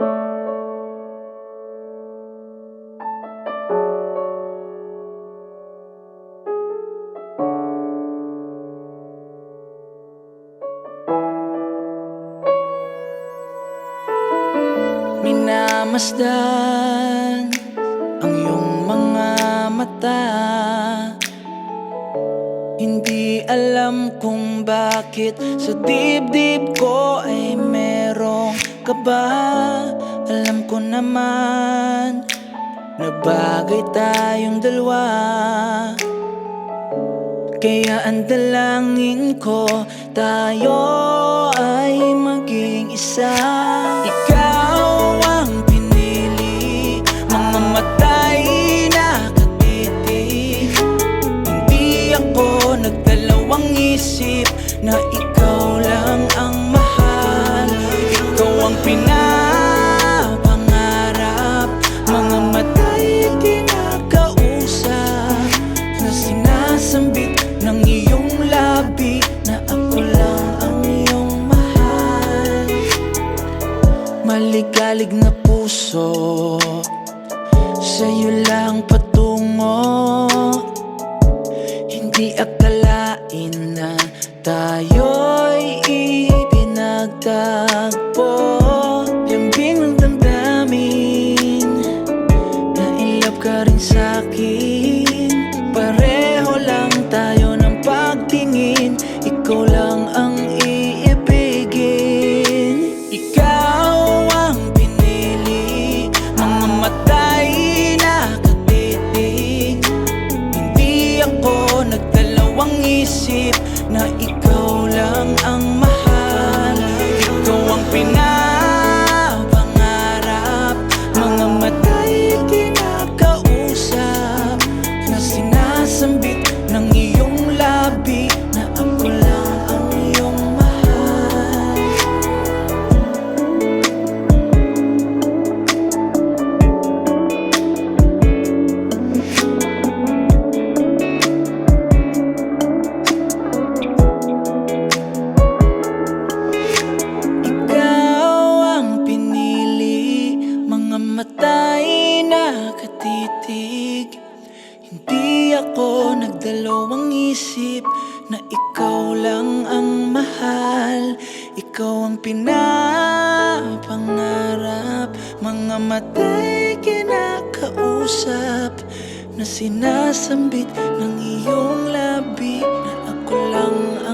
Minamasdan ang iyong mga mata. Hindi alam kung bakit sa dibdib ko ay merong kaba Alam ko naman na bagay tayong dalawa. Kaya ang dalangin ko Tayo ay maging isa. Ikaw ang pinili Mga matay na katitig Hindi ako nagdalawang isip Na ikaw pinapangarap Mga matay kinakausap Na sinasambit ng iyong labi Na ako lang ang iyong mahal. Maligalig na puso Sa'yo lang patungo Na ikaw lang ang mahal. Ikaw ang pinapangarap. Mga matay kinakausap Na sinasambit ng iyong matay na katitig. Hindi ako nagdalawang isip Na ikaw lang ang mahal. Ikaw ang pinapangarap. Mga matay kinakausap Na sinasambit ng iyong labi. Na ako lang ang